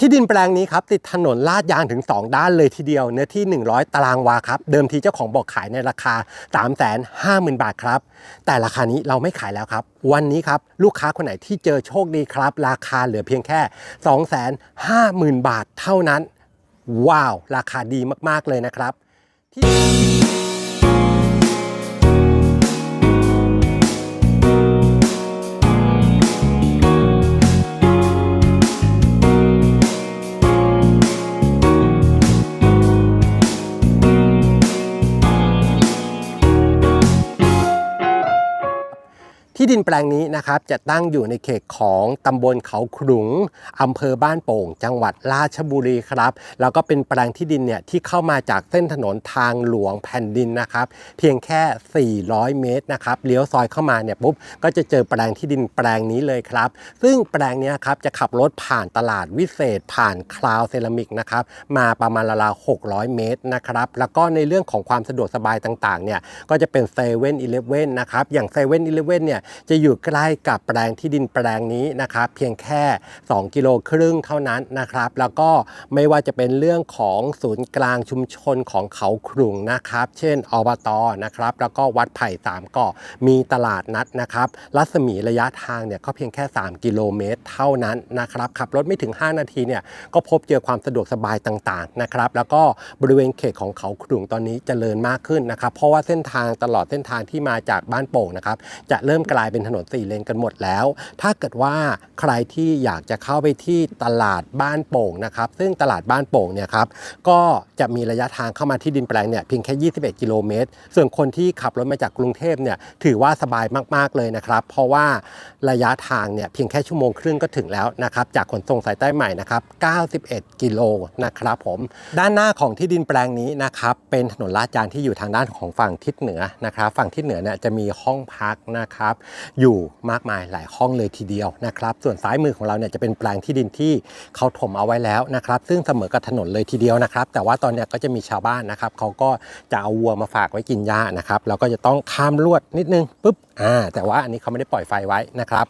ที่ดินแปลงนี้ครับติดถนนลาดยางถึง 2 ด้านเลยทีเดียวเนื้อที่ 100 ตารางวาครับเดิมทีเจ้าของบอกขายในราคา 350,000 บาทครับ แต่ราคานี้เราไม่ขายแล้วครับ วันนี้ครับลูกค้าคนไหนที่เจอโชคดีครับ ราคาเหลือเพียงแค่ 250,000 บาทเท่านั้น ว้าว ราคาดีมากๆเลยนะครับที่ ที่ดินแปลงนี้นะครับจะตั้งอยู่ในเขตของตำบลเขาขลุงอำเภอบ้านโป่ง จังหวัดราชบุรีครับ แล้วก็เป็นแปลงที่ดินเนี่ยที่เข้ามาจากเส้นถนนทางหลวงแผ่นดินนะครับ เพียงแค่ 400 เมตรนะครับเลี้ยวซอยเข้ามาเนี่ยปุ๊บก็จะเจอแปลงที่ดินแปลงนี้เลยครับ ซึ่งแปลงนี้ครับจะขับรถผ่านตลาดวิเศษ ผ่านคลาวเซรามิกนะครับมาประมาณราวๆ600 เมตรนะครับ แล้วก็ในเรื่องของความสะดวกสบายต่างๆเนี่ยก็จะเป็นเซเว่นอีเลฟเว่นนะครับอย่างเซเว่นอีเลฟเว่นเนี่ยจะอยู่ใกล้กับแปลงที่ดินแปลงนี้นะครับเพียงแค่ 2 กิโลครึ่งเท่านั้นนะครับ แล้วก็ไม่ว่าจะเป็นเรื่องของศูนย์กลางชุมชนของเขาขลุงนะครับ เช่นอบตนะครับ แล้วก็วัดไผ่สามเกาะมีตลาดนัดนะครับ รัศมีระยะทางเนี่ยก็เพียงแค่ 3 กิโลเมตร เท่านั้นนะครับขับรถไม่ถึง 5 นาทีเนี่ยก็พบเจอความสะดวกสบายต่างๆนะครับ แล้วก็บริเวณเขตของเขาขลุงตอนนี้เจริญมากขึ้นนะครับ เพราะว่าเส้นทางตลอดเส้นทางที่มาจากบ้านโป่งนะครับ จะเริ่มกลายเป็นถนนสี่เลนกันหมดแล้ว ถ้าเกิดว่าใครที่อยากจะเข้าไปที่ตลาดบ้านโป่งนะครับ ซึ่งตลาดบ้านโป่งเนี่ยครับก็จะมีระยะทางเข้ามาที่ดินแปลงเนี่ยเพียงแค่ 21 กิโลเมตร ส่วนคนที่ขับรถมาจากกรุงเทพเนี่ยถือว่าสบายมากๆเลยนะครับ เพราะว่าระยะทางเนี่ยเพียงแค่ชั่วโมงครึ่งก็ถึงแล้วนะครับ จากขนส่งสายใต้ใหม่นะครับ 91 กิโลนะครับผมด้านหน้าของที่ดินแปลงนี้นะครับเป็นถนนลาดยางที่อยู่ทางด้านของฝั่งทิศเหนือนะครับ ฝั่งทิศเหนือเนี่ยจะมีห้องพักนะครับอยู่มากมายหลายห้องเลยทีเดียวนะครับ ส่วนซ้ายมือของเราเนี่ยจะเป็นแปลงที่ดินที่เขาถมเอาไว้แล้วนะครับ ซึ่งเสมอกับถนนเลยทีเดียวนะครับ แต่ว่าตอนเนี้ยก็จะมีชาวบ้านนะครับเขาก็จะเอาวัวมาฝากไว้กินหญ้านะครับแล้วก็จะต้องข้ามลวดนิดนึงปุ๊บอ่าแต่ว่าอันนี้เขาไม่ได้ปล่อยไฟไว้นะครับ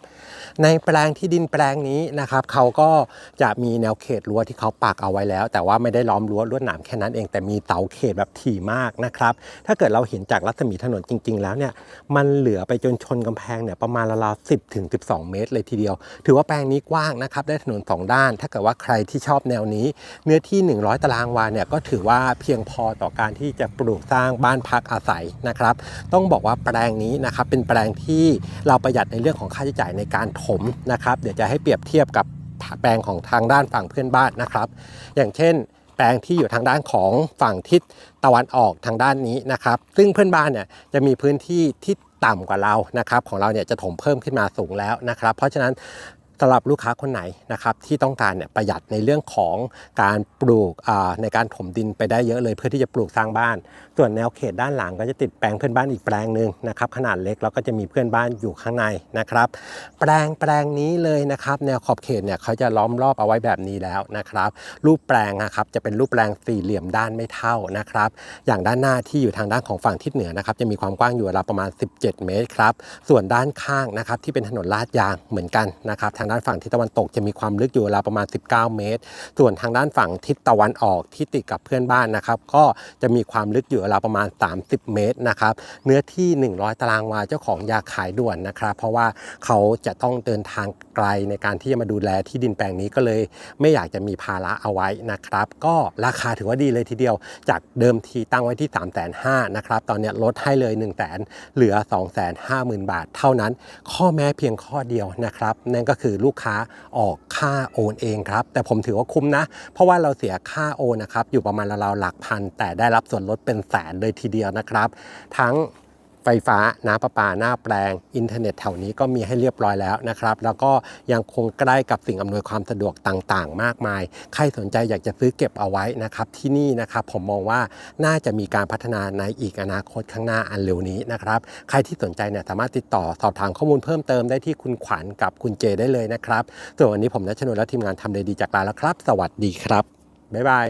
ในแปลงที่ดินแปลงนี้นะครับเขาก็จะมีแนวเขตรั้วที่เขาปักเอาไว้แล้ว แต่ว่าไม่ได้ล้อมรั้วลวดหนามแค่นั้นเองแต่มีเสาเขตแบบถี่มากนะครับ ถ้าเกิดเราเห็นจากรัศมีถนนจริง ๆ แล้วเนี่ยมันเหลือไปจนชนกำแพงเนี่ยประมาณราวๆ10ถึง12เมตรเลยทีเดียว ถือว่าแปลงนี้กว้างนะครับได้ถนนสองด้าน ถ้าเกิดว่าใครที่ชอบแนวนี้ เนื้อที่ 100 ตารางวาเนี่ยก็ถือว่าเพียงพอต่อการที่จะปลูกสร้างบ้านพักอาศัยนะครับ ต้องบอกว่าแปลงนี้นะครับเป็นแปลงที่เราประหยัดในเรื่องของค่าใช้จ่ายในการถมนะครับ เดี๋ยวจะให้เปรียบเทียบกับแปลงของทางด้านฝั่งเพื่อนบ้านนะครับ อย่างเช่นแปลงที่อยู่ทางด้านของฝั่งทิศตะวันออกทางด้านนี้นะครับ ซึ่งเพื่อนบ้านเนี่ยจะมีพื้นที่ที่ ต่ำกว่าเรานะครับของเราเนี่ยจะถมเพิ่มขึ้นมาสูงแล้วนะครับ เพราะฉะนั้น สำหรับลูกค้าคนไหนนะครับที่ต้องการเนี่ยประหยัดในเรื่องของการปลูกในการถมดินไปได้เยอะเลยเพื่อที่จะปลูกสร้างบ้าน ส่วนแนวเขตด้านหลังก็จะติดแปลงเพื่อนบ้านอีกแปลงหนึ่งนะครับขนาดเล็กแล้วก็จะมีเพื่อนบ้านอยู่ข้างในนะครับ แปลงแปลงนี้เลยนะครับ แนวขอบเขตเนี่ยเขาจะล้อมรอบเอาไว้แบบนี้แล้วนะครับ รูปแปลงนะครับจะเป็นรูปแปลงสี่เหลี่ยมด้านไม่เท่านะครับ อย่างด้านหน้าที่อยู่ทางด้านของฝั่งทิศเหนือนะครับจะมีความกว้างอยู่ราวประมาณ 17 เมตรครับส่วนด้านข้างนะครับที่เป็นถนนลาดยางเหมือนกันนะครับทางด้านฝั่งทิศตะวันตกจะมีความลึกอยู่ราวประมาณ 19 เมตร ส่วนทางด้านฝั่งทิศตะวันออกที่ติดกับเพื่อนบ้านนะครับก็จะมีความลึกอยู่ราวประมาณ 30 เมตรนะครับเนื้อที่ 100 ตารางวาเจ้าของอยากขายด่วนนะครับ เพราะว่าเขาจะต้องเดินทางไกลในการที่จะมาดูแลที่ดินแปลงนี้ก็เลย ไม่อยากจะมีภาระเอาไว้นะครับ ก็ราคาถือว่าดีเลยทีเดียว จากเดิมทีตั้งไว้ที่3 5 0 0 0นะครับตอนนี้ลดให้เลย1 0 0 0 0แเหลือ 250,000 บาท เท่านั้น ข้อแม้เพียงข้อเดียวนะครับ นั่นก็คือลูกค้าออกค่าโอนเองครับ แต่ผมถือว่าคุ้มนะ เพราะว่าเราเสียค่าโอนนะครับ อยู่ประมาณราวๆหลักพัน แต่ได้รับส่วนลดเป็นแสนเลยทีเดียวนะครับ ทั้ง ไฟฟ้าน้ำประปาหน้าแปลง อินเทอร์เน็ตแถวนี้ก็มีให้เรียบร้อยแล้วนะครับ แล้วก็ยังคงใกล้กับสิ่งอำนวยความสะดวกต่างๆ มากมาย ใครสนใจอยากจะซื้อเก็บเอาไว้นะครับ ที่นี่นะครับผมมองว่าน่าจะมีการพัฒนาในอีกอนาคตข้างหน้าอันเร็วนี้นะครับ ใครที่สนใจเนี่ยสามารถติดต่อสอบถามข้อมูลเพิ่มเติมได้ที่คุณขวัญกับคุณเจได้เลยนะครับส่วนวันนี้ผมนัชนนท์และทีมงานทำเลยดีจากลาแล้วครับ สวัสดีครับบ๊ายบาย